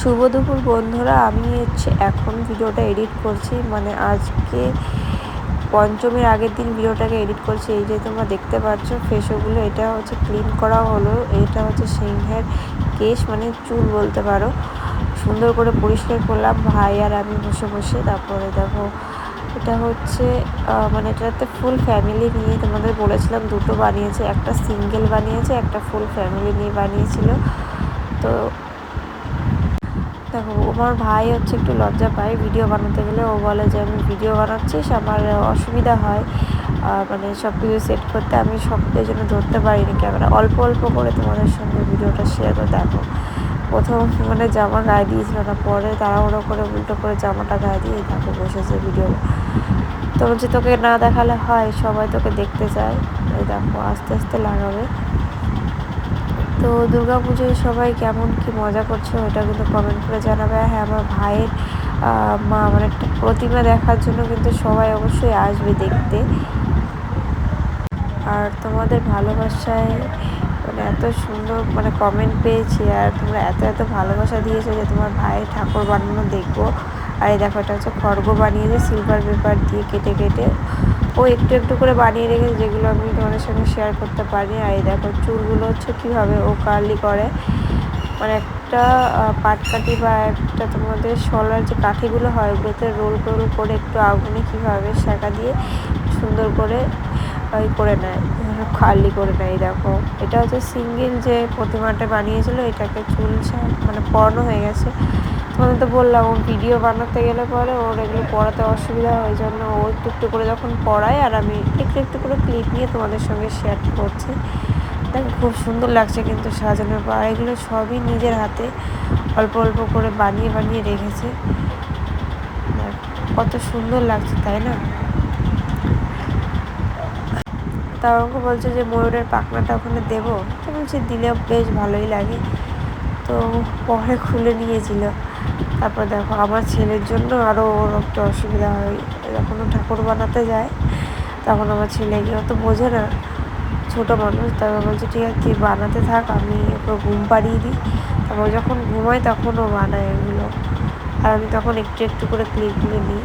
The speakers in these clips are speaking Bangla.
শুভ দুপুর বন্ধুরা, আমি হচ্ছে এখন ভিডিওটা এডিট করছি। মানে আজকে পঞ্চমীর আগের দিন ভিডিওটাকে এডিট করছি। এই যে তোমরা দেখতে পাচ্ছ ফেসোগুলো এটা হচ্ছে ক্লিন করা হলো। এটা হচ্ছে সিংহের কেশ মানে চুল বলতে পারো। সুন্দর করে পরিষ্কার করলাম, ভাই আর আমি বসে বসে। তারপরে দেখো, এটা হচ্ছে মানে এটাতে ফুল ফ্যামিলি নিয়ে তোমাদের বলেছিলাম, দুটো বানিয়েছে। একটা সিঙ্গেল বানিয়েছে, একটা ফুল ফ্যামিলি নিয়ে বানিয়েছিল। তো দেখো, আমার ভাই হচ্ছে একটু লজ্জা পায় ভিডিও বানাতে গেলে। ও বলে যে, আমি ভিডিও বানাচ্ছিস, আমার অসুবিধা হয়। মানে সব কিছু সেট করতে আমি সব জন্য ধরতে পারিনি ক্যামেরা। অল্প অল্প করে তোমাদের সঙ্গে ভিডিওটা শেয়ার করে দেখো। প্রথম মানে জামা গায়ে দিয়েছিল না, পরে তাড়াহুড়ো করে উল্টো করে জামাটা গায়ে দিয়ে দেখো বসেছে ভিডিও তো বলছি, তোকে না দেখালে হয়, সবাই তোকে দেখতে চায়। এই দেখো, আস্তে আস্তে লাগাবে। তো পুজোয় সবাই কেমন কি মজা করছে ওটা কিন্তু কমেন্ট করে জানাবে। হ্যাঁ আমার ভাইয়ের মা মানে একটা প্রতিমা দেখার জন্য কিন্তু সবাই অবশ্যই আসবে দেখতে। আর তোমাদের ভালোবাসায় মানে এত সুন্দর মানে কমেন্ট পেয়েছি আর তোমরা এত এত ভালোবাসা দিয়েছ যে তোমার ভাইয়ের ঠাকুর বানানো দেখব। আর এই দেখো, এটা হচ্ছে খড়গ বানিয়েছে সিলভার পেপার দিয়ে কেটে কেটে। ও একটু একটু করে বানিয়ে রেখেছে, যেগুলো আমি তোমাদের সঙ্গে শেয়ার করতে পারি আর এই দেখো, চুলগুলো হচ্ছে কীভাবে ও কার্লি করে। মানে একটা পাটকাঠি বা একটা তোমাদের শলার যে কাঠিগুলো হয়, ওগুলোতে রোল টোল করে একটু আগুনে কীভাবে শাঁকা দিয়ে সুন্দর করে ওই করে নেয় খালি করে নেয়, দেখো। এটা হচ্ছে সিঙ্গেল যে প্রতিমাটা বানিয়েছিল, এটাকে চুল মানে পড়ানো হয়ে গেছে। তোমাদের তো বললাম, ও ভিডিও বানাতে গেলে পরে ওর এগুলো পড়াতে অসুবিধা হয় জন্য ও একটু একটু করে যখন পড়ায় আর আমি একটু একটু করে ক্লিপ নিয়ে তোমাদের সঙ্গে শেয়ার করছি। দেখো, খুব সুন্দর লাগছে কিন্তু সাজানোর পর এগুলো সবই নিজের হাতে অল্প অল্প করে বানিয়ে বানিয়ে রেখেছে। কত সুন্দর লাগছে, তাই না? তা আমাকে বলছে যে ময়ূরের পাখনাটা ওখানে দেবো। তো বলছি, দিলেও বেশ ভালোই লাগে। তো পরে খুলে নিয়েছিল। তারপর দেখো, আমার ছেলের জন্য আরও ওর একটা অসুবিধা হয়। যখন ঠাকুর বানাতে যায়, তখন আমার ছেলে এগুলো তো বোঝে না, ছোটো মানুষ, তারপর বলছে, ঠিক আছে, তুই বানাতে থাক, আমি ওকে ঘুম পাড়িয়ে দিই। তারপর যখন ঘুমায় তখন ও বানায় এগুলো। আর আমি তখন একটু একটু করে ক্লিপগুলো নিই।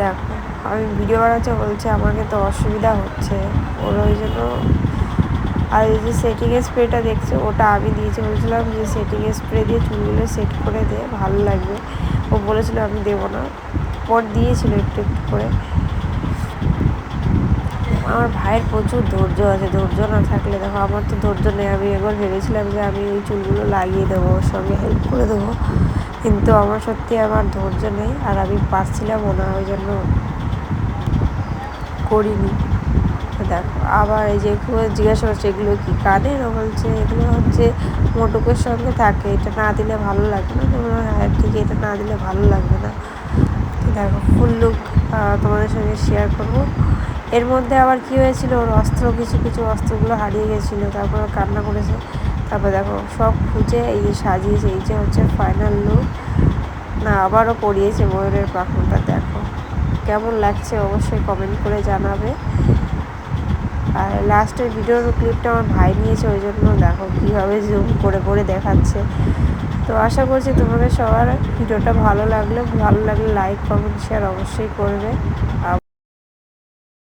দেখো, আমি ভিডিও বানাচ্ছি বলছে আমাকে তো অসুবিধা হচ্ছে। ওর ওই জন্য আর এই যে সেটিংয়ের স্প্রেটা দেখছে, ওটা আমি দিয়েছি, বলছিলাম যে সেটিংয়ের স্প্রে দিয়ে চুলগুলো সেট করে দে, ভালো লাগবে। ও বলেছিল আমি দেবো না। পর দিয়েছিল একটু একটু করে। আমার ভাইয়ের প্রচুর ধৈর্য আছে, ধৈর্য না থাকলে দেখো, আমার তো ধৈর্য নেই। আমি একবার ভেবেছিলাম যে আমি ওই চুলগুলো লাগিয়ে দেবো, ওর সঙ্গে হেল্প করে দেবো। কিন্তু আমার সত্যি আমার ধৈর্য নেই আর আমি পারছিলামও না ওই জন্য করিনি। দেখো, আবার এই যে জিজ্ঞাসা করছে, এগুলো কি কানের ও বলছে, এগুলো হচ্ছে মোটকের সঙ্গে থাকে, এটা না দিলে ভালো লাগবে না। তোমরা হ্যাঁ ঠিক এটা না দিলে ভালো লাগবে না। দেখো ফুল লুক তোমাদের সঙ্গে শেয়ার করব। এর মধ্যে আবার কি হয়েছিল? ওর অস্ত্র, কিছু কিছু অস্ত্রগুলো হারিয়ে গেছিল, তারপর কান্না করেছে। তারপর দেখো, সব খুঁজে এই যে সাজিয়েছে, এই যে হচ্ছে ফাইনাল লুক না, আবারও পড়িয়েছে ময়ূরের পাখনটা, দেখো। কেমন লাগছে অবশ্যই কমেন্ট করে জানাবে। আর লাস্টের ভিডিওর ক্লিপটা আমার ভাই নিয়েছে, ওই জন্য দেখো কীভাবে জুম করে করে দেখাচ্ছে। তো আশা করছি তোমাদের সবার ভিডিওটা ভালো লাগলে ভালো লাগলে লাইক কমেন্ট শেয়ার অবশ্যই করবে।